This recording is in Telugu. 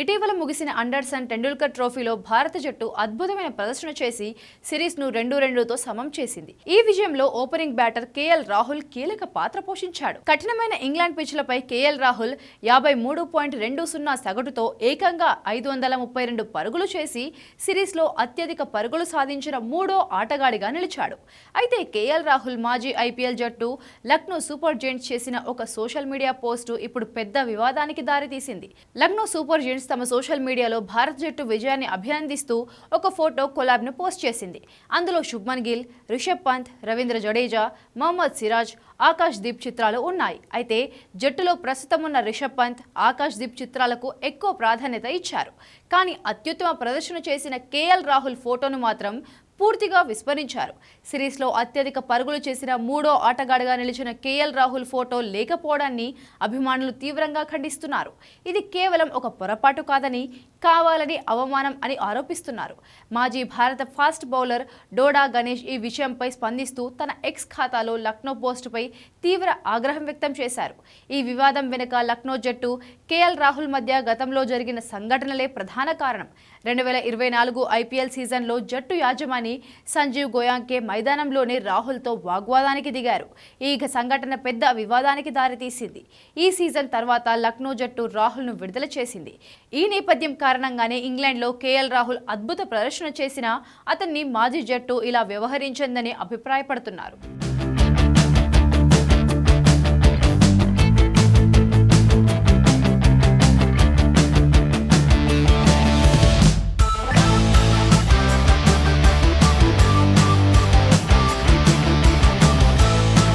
ఇటీవల ముగిసిన అండర్సన్ టెండూల్కర్ ట్రోఫీలో భారత జట్టు అద్భుతమైన ప్రదర్శన చేసి సిరీస్ను రెండు రెండుతో సమం చేసింది. ఈ విజయంలో ఓపెనింగ్ బ్యాటర్ కేఎల్ రాహుల్ కీలక పాత్ర పోషించాడు. కఠినమైన ఇంగ్లాండ్ పిచ్లపై కేఎల్ రాహుల్ యాభై మూడు పాయింట్ రెండు సున్నా సగటుతో ఏకంగా ఐదు వందల ముప్పై రెండు పరుగులు చేసి సిరీస్లో అత్యధిక పరుగులు సాధించిన మూడో ఆటగాడిగా నిలిచాడు. అయితే కేఎల్ రాహుల్ మాజీ ఐపీఎల్ జట్టు లక్నో సూపర్ జెయింట్స్ చేసిన ఒక సోషల్ మీడియా పోస్టు ఇప్పుడు పెద్ద వివాదానికి దారితీసింది. లక్నో సూపర్ జెయింట్స్ తమ సోషల్ మీడియాలో భారత్ జట్టు విజయాన్ని అభినందిస్తూ ఒక ఫోటో కొలాబ్ను పోస్ట్ చేసింది. అందులో శుభ్మన్ గిల్ రిషబ్ పంత్ రవీంద్ర జడేజా మహమ్మద్ సిరాజ్ ఆకాష్ దీప్ చిత్రాలు ఉన్నాయి. అయితే జట్టులో ప్రస్తుతం ఉన్న రిషబ్ పంత్ ఆకాష్ దీప్ చిత్రాలకు ఎక్కువ ప్రాధాన్యత ఇచ్చారు. కానీ అత్యుత్తమ ప్రదర్శన చేసిన కేఎల్ రాహుల్ ఫోటోను మాత్రం పూర్తిగా విస్మరించారు. సిరీస్లో అత్యధిక పరుగులు చేసిన మూడో ఆటగాడిగా నిలిచిన కేఎల్ రాహుల్ ఫోటో లేకపోవడాన్ని అభిమానులు తీవ్రంగా ఖండిస్తున్నారు. ఇది కేవలం ఒక పొరపాటు కాదని కావాలని అవమానం అని ఆరోపిస్తున్నారు. మాజీ భారత ఫాస్ట్ బౌలర్ డోడా గణేష్ ఈ విషయంపై స్పందిస్తూ తన ఎక్స్ ఖాతాలో లక్నో పోస్టుపై తీవ్ర ఆగ్రహం వ్యక్తం చేశారు. ఈ వివాదం వెనుక లక్నో జట్టు కేఎల్ రాహుల్ మధ్య గతంలో జరిగిన సంఘటనలే ప్రధాన కారణం. రెండు వేల ఇరవై నాలుగు ఐపీఎల్ సీజన్లో జట్టు యాజమాన్యం యాజమాని సంజీవ్ గోయాంకే మైదానంలోనే రాహుల్తో వాగ్వాదానికి దిగారు. ఈ సంఘటన పెద్ద వివాదానికి దారితీసింది. ఈ సీజన్ తర్వాత లక్నో జట్టు రాహుల్ను విడుదల చేసింది. ఈ నేపథ్యం కారణంగానే ఇంగ్లాండ్లో కేఎల్ రాహుల్ అద్భుత ప్రదర్శన చేసినా అతన్ని మాజీ జట్టు ఇలా వ్యవహరించిందని అభిప్రాయపడుతున్నారు.